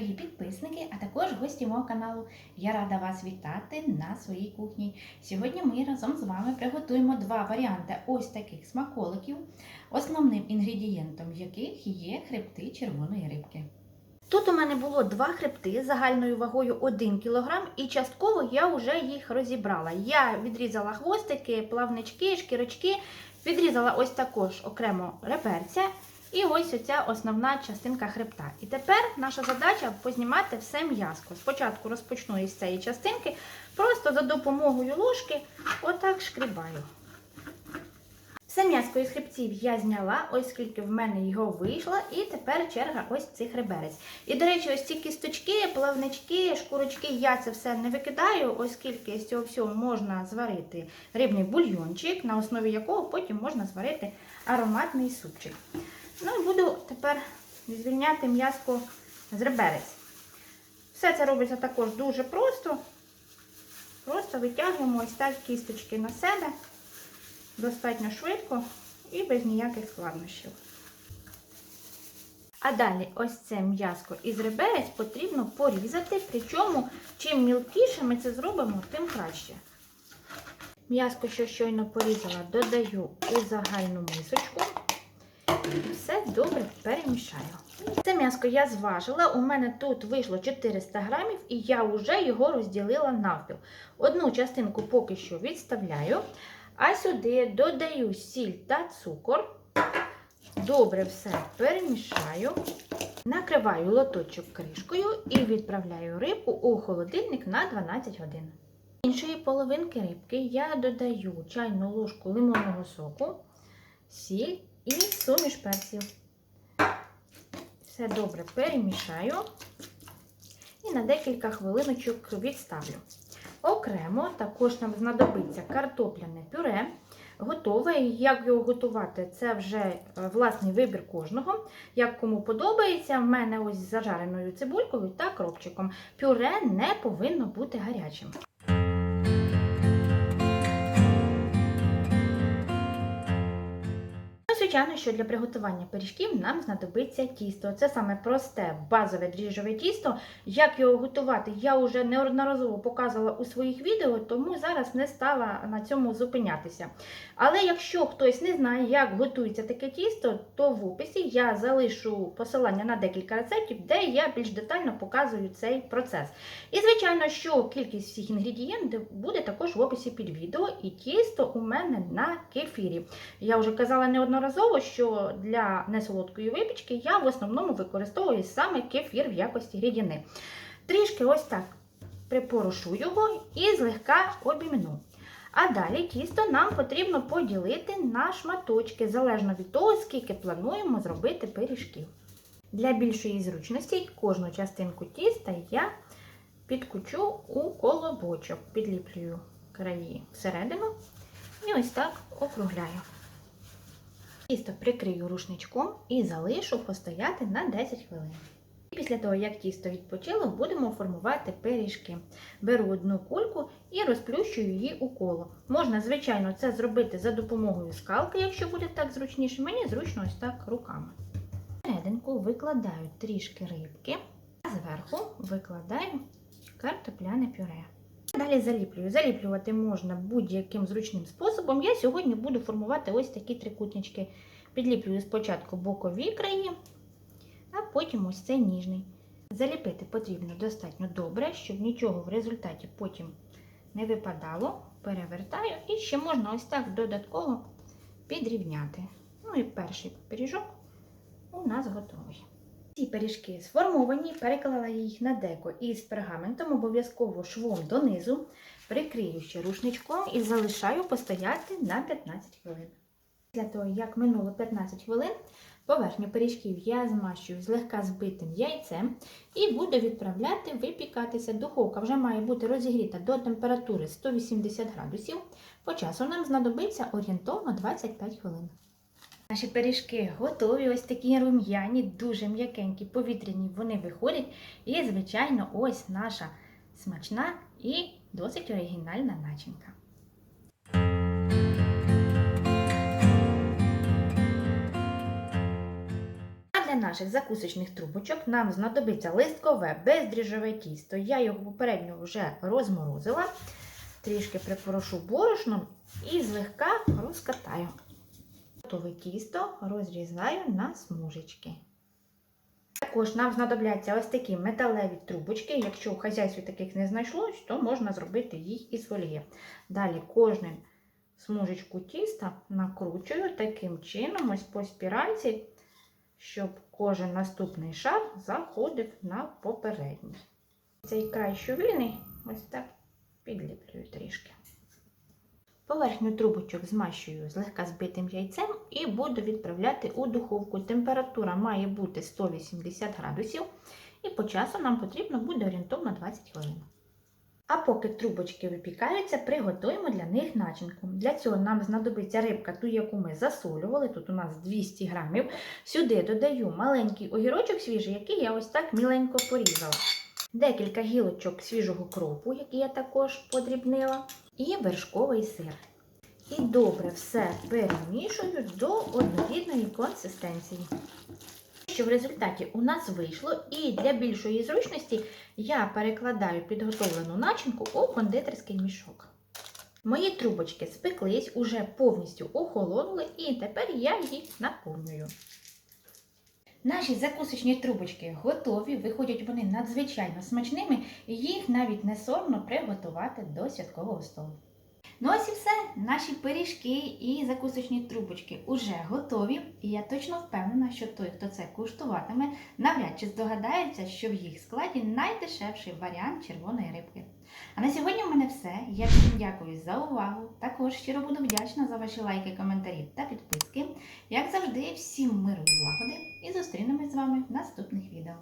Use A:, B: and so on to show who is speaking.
A: дорогі підписники, а також гості мого каналу. Я рада вас вітати на своїй кухні. Сьогодні ми разом з вами приготуємо два варіанти ось таких смаколиків, основним інгредієнтом яких є хребти червоної рибки. Тут у мене було два хребти загальною вагою 1 кг, і частково я вже їх розібрала. Я відрізала хвостики, плавнички, шкірочки, відрізала ось також окремо реберця. І ось оця основна частинка хребта. І тепер наша задача познімати все м'язко. Спочатку розпочну із цієї частинки, просто за допомогою ложки отак шкрібаю. Все м'яско із хребців я зняла, ось скільки в мене його вийшло, і тепер черга ось цих реберець. І, до речі, ось ці кісточки, плавнички, шкурочки, я це все не викидаю, оскільки з цього всього можна зварити рибний бульйончик, на основі якого потім можна зварити ароматний супчик. Ну і буду тепер звільняти м'яско з реберець. Все це робиться також дуже просто. Просто витягуємо ось так кісточки на себе достатньо швидко і без ніяких складнощів. А далі ось це м'яско із реберець потрібно порізати, причому чим мілкіше ми це зробимо, тим краще. М'яско, що щойно порізала, додаю у загальну мисочку все добре перемішаю. Це м'яско я зважила, у мене тут вийшло 400 грамів, і я вже його розділила навпіл. Одну частинку поки що відставляю, а сюди додаю сіль та цукор. Добре все перемішаю, накриваю лоточок кришкою і відправляю рибку у холодильник на 12 годин. Іншої половинки рибки я додаю чайну ложку лимонного соку, сіль і суміш перців. Все добре перемішаю і на декілька хвилиночок відставлю. Окремо також нам знадобиться картопляне пюре. Готове. Як його готувати, це вже е, власний вибір кожного. Як кому подобається, в мене ось з зажареною цибулькою та кропчиком. Пюре не повинно бути гарячим. Звичайно, що для приготування пиріжків нам знадобиться тісто. Це саме просте базове дріжджове тісто. Як його готувати, я вже неодноразово показувала у своїх відео, тому зараз не стала на цьому зупинятися. Але якщо хтось не знає, як готується таке тісто, то в описі я залишу посилання на декілька рецептів, де я більш детально показую цей процес. І, звичайно, що кількість всіх інгредієнтів буде також в описі під відео, і тісто у мене на кефірі. Я вже казала неодноразово що для несолодкої випічки я в основному використовую саме кефір в якості рідини. Трішки ось так припорошу його і злегка обімну. А далі тісто нам потрібно поділити на шматочки, залежно від того, скільки плануємо зробити пиріжків. Для більшої зручності кожну частинку тіста я підкучу у колобочок, підліплюю краї всередину і ось так округляю. Тісто прикрию рушничком і залишу постояти на 10 хвилин. І після того, як тісто відпочило, будемо формувати пиріжки. Беру одну кульку і розплющую її у коло. Можна, звичайно, це зробити за допомогою скалки, якщо буде так зручніше. Мені зручно ось так руками. Серединку викладаю трішки рибки, а зверху викладаю картопляне пюре. Далі заліплюю. Заліплювати можна будь-яким зручним способом. Я сьогодні буду формувати ось такі трикутнички. Підліплюю спочатку бокові краї, а потім ось цей ніжний. Заліпити потрібно достатньо добре, щоб нічого в результаті потім не випадало. Перевертаю і ще можна ось так додатково підрівняти. Ну і перший пиріжок у нас готовий. Ці пиріжки сформовані, переклала їх на деко із пергаментом, обов'язково швом донизу, прикрию ще рушничком і залишаю постояти на 15 хвилин. Після того, як минуло 15 хвилин, поверхню пиріжків я змащую злегка збитим яйцем і буду відправляти випікатися. Духовка вже має бути розігріта до температури 180 градусів. По часу нам знадобиться орієнтовно 25 хвилин. Наші пиріжки готові, ось такі рум'яні, дуже м'якенькі, повітряні вони виходять. І, звичайно, ось наша смачна і досить оригінальна начинка. Для наших закусочних трубочок нам знадобиться листкове бездріжджове тісто. Я його попередньо вже розморозила, трішки припорошу борошном і злегка розкатаю. Готове тісто розрізаю на смужечки. Також нам знадобляться ось такі металеві трубочки. Якщо в хазяйстві таких не знайшлось, то можна зробити їх із фольги. Далі кожним смужечку тіста накручую таким чином, ось по спіральці, щоб кожен наступний шар заходив на попередній. Цей край, що вільний, ось так підліплюю трішки. Поверхню трубочок змащую злегка збитим яйцем і буду відправляти у духовку. Температура має бути 180 градусів, і по часу нам потрібно буде орієнтовно 20 хвилин. А поки трубочки випікаються, приготуємо для них начинку. Для цього нам знадобиться рибка, ту, яку ми засолювали. Тут у нас 200 грамів. Сюди додаю маленький огірочок свіжий, який я ось так міленько порізала. Декілька гілочок свіжого кропу, які я також подрібнила, і вершковий сир. І добре все перемішую до однорідної консистенції. Що в результаті у нас вийшло, і для більшої зручності я перекладаю підготовлену начинку у кондитерський мішок. Мої трубочки спеклись, уже повністю охолонули, і тепер я їх наповнюю. Наші закусочні трубочки готові, виходять вони надзвичайно смачними, і їх навіть не соромно приготувати до святкового столу. Ну ось і все. Наші пиріжки і закусочні трубочки уже готові, і я точно впевнена, що той, хто це куштуватиме, навряд чи здогадається, що в їх складі найдешевший варіант червоної рибки. А на сьогодні в мене все. Я всім дякую за увагу. Також щиро буду вдячна за ваші лайки, коментарі та підписки. Як завжди, всім миру і злагоди, і зустрінемось з вами в наступних відео.